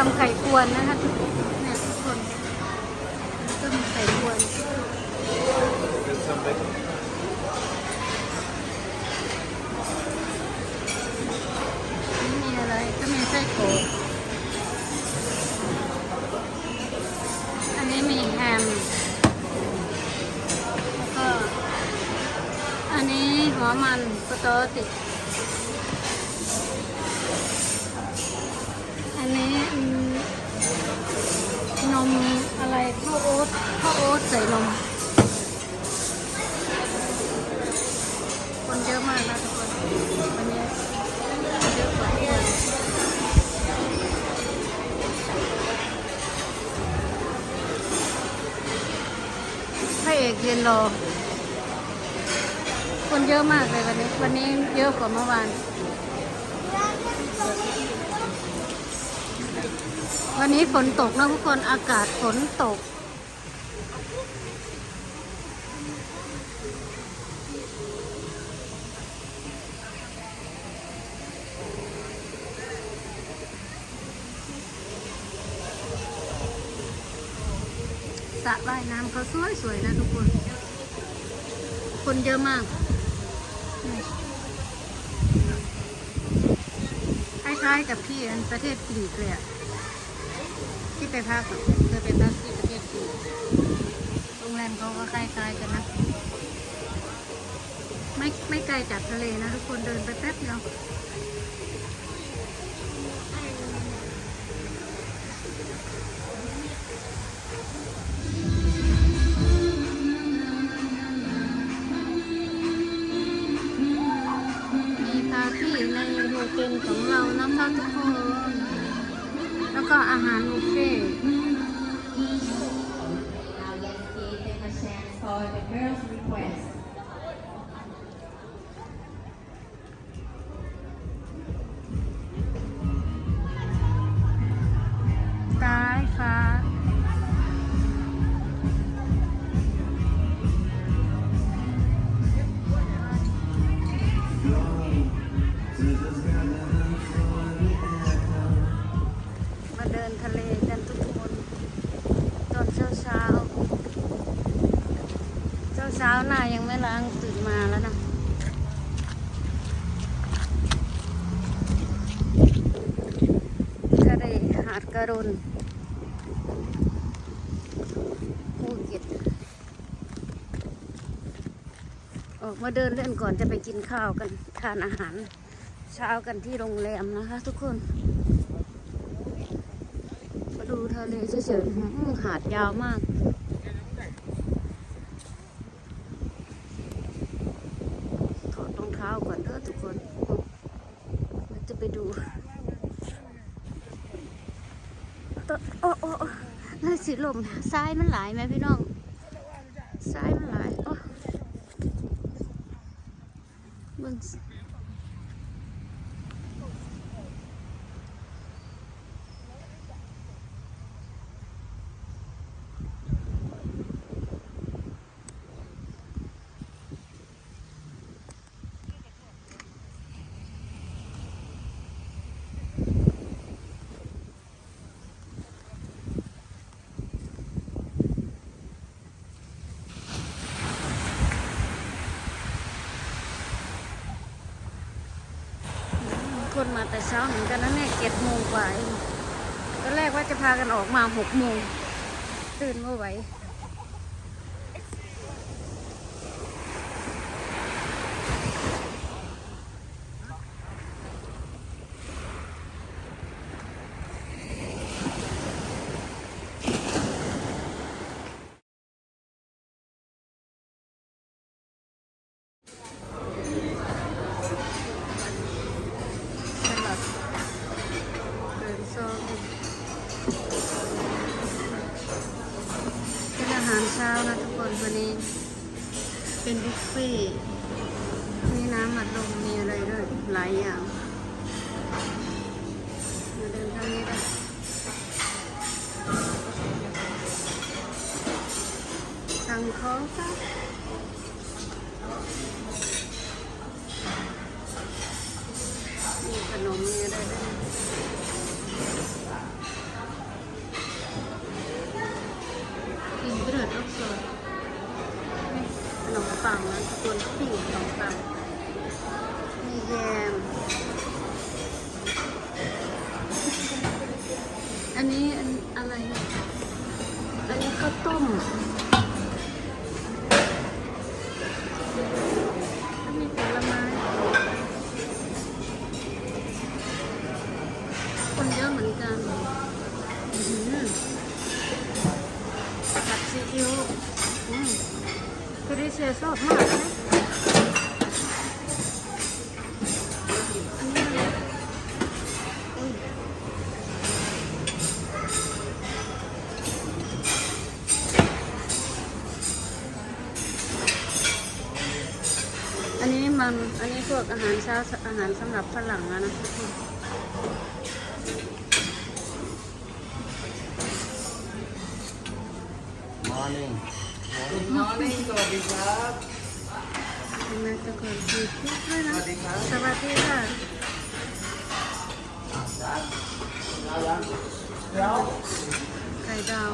ทำไข่ควนนะคะเนี่ยทุกนต้มไข่ควรมีอะไรก็มีไส้กรอันนี้มีแฮมแล้วก็อันนี้หัวมันปตติอันนี้ นมอะไรข้าวโอ๊ตข้าวโอ๊ตใส่นมคนเยอะมากนะทุกคนวันนี้เยอะกว่าที่วันพระเอกยืนรอคนเยอะมากเลยวันนี้ วันนี้เยอะกว่าเมื่อวาน วันนี้ฝนตกนะทุกคนอากาศฝนตก สระว่ายน้ำเขาสวยสวยๆนะทุกคน คนเยอะมากคล้ายๆกับที่อันประเทศกรีกเลยอะ ที่ไปพักเคยไปพักที่ประเทศกรีกโรงแรมเขาก็คล้ๆกันนะ ไม่ไม่ไกลจากทะเลนะทุกคนเดินไปแป๊บเดียวมีปาร์ตี้ในโฮเทลของเรานะคะทุกคน ก็อาหารบุฟเฟ่ตายฟ้า หน้ายังไม่ล้างตื่นมาแล้วนะทะเลหาดกระรุนภูเก็ตออกมาเดินเล่นก่อนจะไปกินข้าวกันทานอาหาร เช้ากันที่โรงแรมนะคะ ทุกคน มาดูทะเลเฉยๆหาดยาวมาก ถอดรองเท้าก่อนเด้อทุกคนเราจะไป ดูตโอ้โอ้โอ้น่าสิลมซ้ายมันหลายไหมพี่น้องซ้ายมันหลายโอ้เบิ่ง คนมาแต่เช้าเหมือนกันนะเนี่ยเจ็ดโมงกว่าเองตอนแรกว่าจะพากันออกมาหกโมงตื่นไม่ไหว เช้านะทุกคนวันนี้ เป็นบุฟเฟ่ต์มีน้ำอัดลมมีอะไรด้วยหลายอย่างมาเดินทางนี้ได้สั่งของครั คริเซียชอบมากนะอันนี้มัน อันนี้พวกอาหารเช้าอาหารสำหรับฝรั่งอะนะทุก คน Morning. Good morning สวัสดีครับทำไมตะกนคือพูดด้วยนะสวัสดีครับสวัสดีค่ะเดี๋ยวไข่ดาว